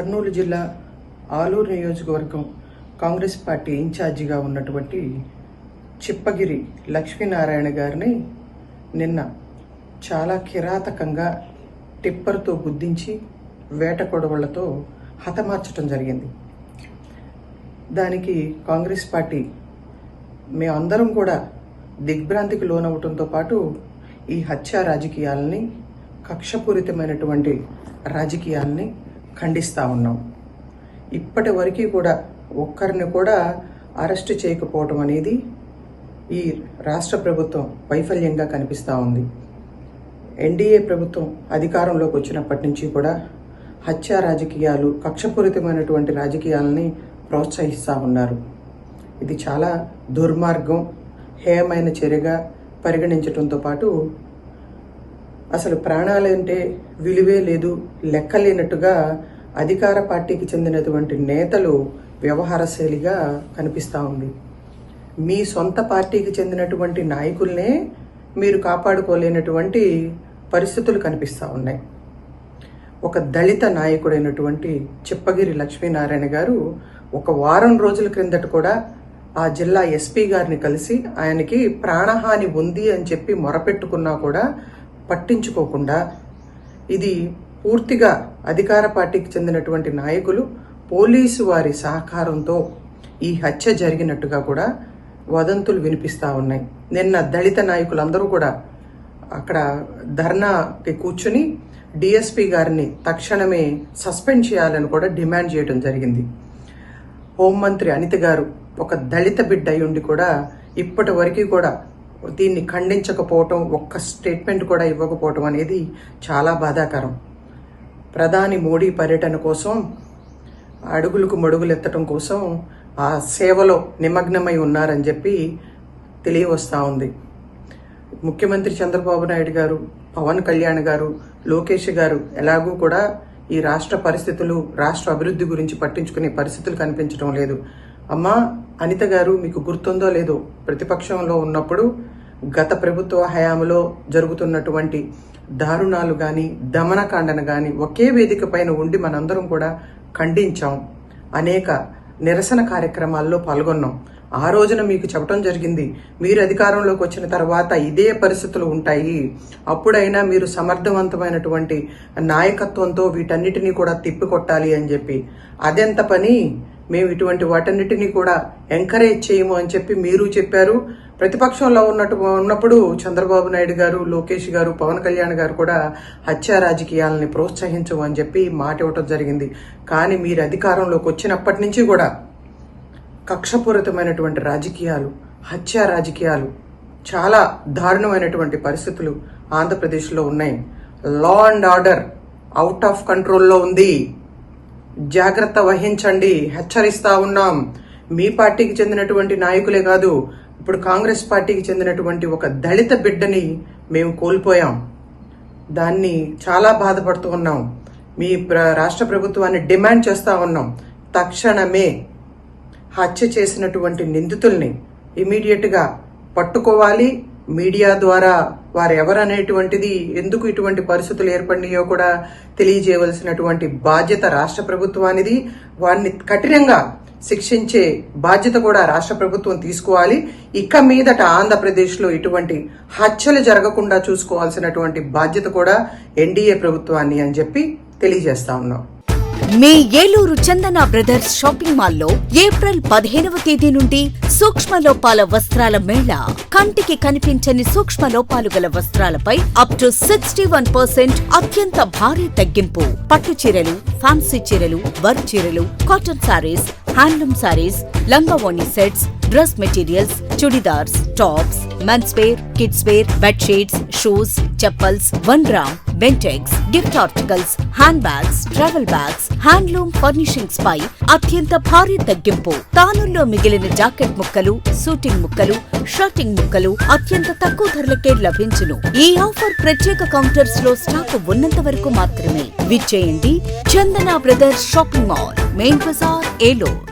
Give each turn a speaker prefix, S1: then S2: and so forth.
S1: కర్నూలు జిల్లా ఆలూరు నియోజకవర్గం కాంగ్రెస్ పార్టీ ఇన్ఛార్జిగా ఉన్నటువంటి చిప్పగిరి లక్ష్మీనారాయణ గారిని నిన్న చాలా కిరాతకంగా టిప్పర్తో గుద్దించి వేట కొడవళ్ళతో హతమార్చడం జరిగింది. దానికి కాంగ్రెస్ పార్టీ మేమందరం కూడా దిగ్భ్రాంతికి లోనవటంతో పాటు ఈ హత్య రాజకీయాలని కక్షపూరితమైనటువంటి రాజకీయాలని ఖండిస్తూ ఉన్నాం. ఇప్పటి వరకు కూడా ఒక్కరిని కూడా అరెస్ట్ చేయకపోవటం అనేది ఈ రాష్ట్ర ప్రభుత్వం వైఫల్యంగా కనిపిస్తూ ఉంది. ఎన్డీఏ ప్రభుత్వం అధికారంలోకి వచ్చినప్పటి నుంచి కూడా హత్య రాజకీయాలు కక్షపూరితమైనటువంటి రాజకీయాలని ప్రోత్సహిస్తూ ఉన్నారు. ఇది చాలా దుర్మార్గం హేయమైన చర్యగా పరిగణించడంతో పాటు అసలు ప్రాణాలంటే విలువే లేదు లెక్కలేనట్టుగా అధికార పార్టీకి చెందినటువంటి నేతలు వ్యవహార శైలిగా కనిపిస్తూ ఉంది. మీ సొంత పార్టీకి చెందినటువంటి నాయకుల్నే మీరు కాపాడుకోలేనటువంటి పరిస్థితులు కనిపిస్తూ ఉన్నాయి. ఒక దళిత నాయకుడైనటువంటి చిప్పగిరి లక్ష్మీనారాయణ గారు ఒక వారం రోజుల క్రిందట కూడా ఆ జిల్లా ఎస్పీ గారిని కలిసి ఆయనకి ప్రాణహాని ఉంది అని చెప్పి మొరపెట్టుకున్నా కూడా పట్టించుకోకుండా ఇది పూర్తిగా అధికార పార్టీకి చెందినటువంటి నాయకులు పోలీసు వారి సహకారంతో ఈ హత్య జరిగినట్టుగా కూడా వదంతులు వినిపిస్తూ ఉన్నాయి. నిన్న దళిత నాయకులందరూ కూడా అక్కడ ధర్నాకి కూర్చుని డిఎస్పి గారిని తక్షణమే సస్పెండ్ చేయాలని కూడా డిమాండ్ చేయడం జరిగింది. హోంమంత్రి అనిత గారు ఒక దళిత బిడ్డ అయి ఉండి కూడా ఇప్పటి వరకు కూడా దీన్ని ఖండించకపోవటం ఒక్క స్టేట్మెంట్ కూడా ఇవ్వకపోవటం అనేది చాలా బాధాకరం. ప్రధాని మోడీ పర్యటన కోసం అడుగులకు మడుగులు ఎత్తటం కోసం ఆ సేవలో నిమగ్నమై ఉన్నారని చెప్పి తెలియవస్తా ఉంది. ముఖ్యమంత్రి చంద్రబాబు నాయుడు గారు పవన్ కళ్యాణ్ గారు లోకేష్ గారు ఎలాగూ కూడా ఈ రాష్ట్ర పరిస్థితులు రాష్ట్ర అభివృద్ధి గురించి పట్టించుకునే పరిస్థితులు కనిపించడం లేదు. అమ్మా అనిత గారు మీకు గుర్తుందో లేదో ప్రతిపక్షంలో ఉన్నప్పుడు గత ప్రభుత్వ హయాంలో జరుగుతున్నటువంటి దారుణాలు కానీ దమనకాండను కానీ ఒకే వేదిక పైన ఉండి మనందరం కూడా ఖండించాం. అనేక నిరసన కార్యక్రమాల్లో పాల్గొన్నాం. ఆ రోజున మీకు చెప్పడం జరిగింది మీరు అధికారంలోకి వచ్చిన తర్వాత ఇదే పరిస్థితులు ఉంటాయి. అప్పుడైనా మీరు సమర్థవంతమైనటువంటి నాయకత్వంతో వీటన్నిటినీ కూడా తిప్పికొట్టాలి అని చెప్పి. అదెంత పని? మేము ఇటువంటి వాటన్నిటినీ కూడా ఎంకరేజ్ చేయము అని చెప్పి మీరు చెప్పారు. ప్రతిపక్షంలో ఉన్నట్టు ఉన్నప్పుడు చంద్రబాబు నాయుడు గారు లోకేష్ గారు పవన్ కళ్యాణ్ గారు కూడా హత్య రాజకీయాలని ప్రోత్సహించవు అని చెప్పి మాట ఇవ్వటం జరిగింది. కానీ మీరు అధికారంలోకి వచ్చినప్పటి నుంచి కూడా కక్షపూరితమైనటువంటి రాజకీయాలు హత్య రాజకీయాలు చాలా దారుణమైనటువంటి పరిస్థితులు ఆంధ్రప్రదేశ్లో ఉన్నాయి. Law and order out of కంట్రోల్లో ఉంది. జాగ్రత్త వహించండి. హెచ్చరిస్తా ఉన్నాం. మీ పార్టీకి చెందినటువంటి నాయకులే కాదు ఇప్పుడు కాంగ్రెస్ పార్టీకి చెందినటువంటి ఒక దళిత బిడ్డని మేము కోల్పోయాం. దాన్ని చాలా బాధపడుతూ ఉన్నాం. మీ ప్ర- రాష్ట్ర ప్రభుత్వాన్ని డిమాండ్ చేస్తూ ఉన్నాం. తక్షణమే హత్య చేసినటువంటి నిందితుల్ని ఇమీడియట్గా పట్టుకోవాలి. మీడియా ద్వారా వారు ఎవరనేటువంటిది ఎందుకు ఇటువంటి పరిస్థితులు ఏర్పడినాయో కూడా తెలియజేయవలసినటువంటి బాధ్యత రాష్ట్ర ప్రభుత్వానిది. వారిని కఠినంగా శిక్షించే బాధ్యత కూడా రాష్ట్ర ప్రభుత్వం తీసుకోవాలి. ఇక మీదట ఆంధ్రప్రదేశ్లో ఇటువంటి హత్యలు జరగకుండా చూసుకోవాల్సినటువంటి బాధ్యత కూడా ఎన్డీఏ ప్రభుత్వాన్ని అని చెప్పి తెలియజేస్తా ఉన్నాం.
S2: మీ ఏలూరు చందన బ్రదర్స్ షాపింగ్ మాల్లో ఏప్రిల్ పదిహేనవ తేదీ నుండి సూక్ష్మ లోపాల వస్త్రాల మేళ కంటికి కనిపించని సూక్ష్మ లోపాలు గల వస్త్రాలపై up to sixty one percent అత్యంత భారీ తగ్గింపు. పట్టు చీరలు ఫ్యాన్సీ చీరలు వర్క్ చీరలు cotton saris handloom saris లంగావోణి sets dress materials churidars tops men's wear kids wear bedsheets shoes chappals one gram Bentex gift articles hand bags travel bags handloom furnishings పై అత్యంత భారీ తగ్గింపు. తానుల్లో మిగిలిన జాకెట్ ముక్కలు సూటింగ్ ముక్కలు షర్టింగ్ ముక్కలు అత్యంత తక్కువ ధరలకే లభించును. ఈ ఆఫర్ ప్రత్యేక కౌంటర్స్లో స్టాక్ ఉన్నంత వరకు మాత్రమే. విచ్చేయండి Chandana brothers shopping mall. Main Bazar Eluru